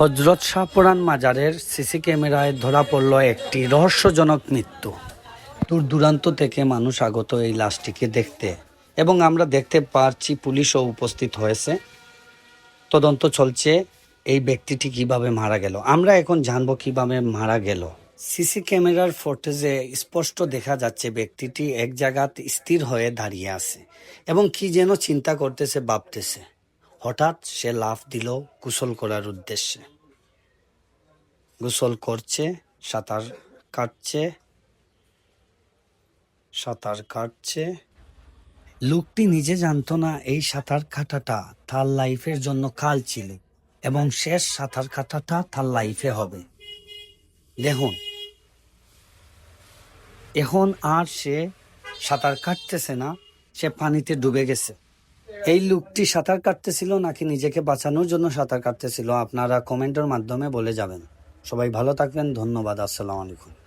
হজরত শাহপুরান মাজারের সিসি ক্যামেরায় ধরা পড়ল একটি রহস্যজনক মৃত্যু। দূর দূরান্ত থেকে মানুষ আগত এই লাশটিকে দেখতে এবং আমরা দেখতে পারছি পুলিশও উপস্থিত হয়েছে। তদন্ত চলছে এই ব্যক্তিটি কীভাবে মারা গেল। আমরা এখন জানব কীভাবে মারা গেল। সিসি ক্যামেরার ফুটেজে স্পষ্ট দেখা যাচ্ছে ব্যক্তিটি এক জায়গাতে স্থির হয়ে দাঁড়িয়ে আছে এবং কি যেন চিন্তা করতেছে, ভাবতেছে। হঠাৎ সে লাফ দিল গোসল করার উদ্দেশ্যে। গোসল করছে, সাঁতার কাটছে সাঁতার কাটছে। লোকটি নিজে জানতো না এই সাঁতার কাটাটা তার লাইফের জন্য কাল ছিল এবং শেষ সাঁতার কাটাটা তার লাইফে হবে। দেখুন, এখন আর সে সাঁতার কাটতেছে না, সে পানিতে ডুবে গেছে। এই লোকটি সাঁতার কাটতেছিল নাকি নিজেকে বাঁচানোর জন্য সাঁতার কাটতেছিল? আপনারা কমেন্টের মাধ্যমে বলে যাবেন। সবাই ভালো থাকবেন। ধন্যবাদ। আসসালামু আলাইকুম।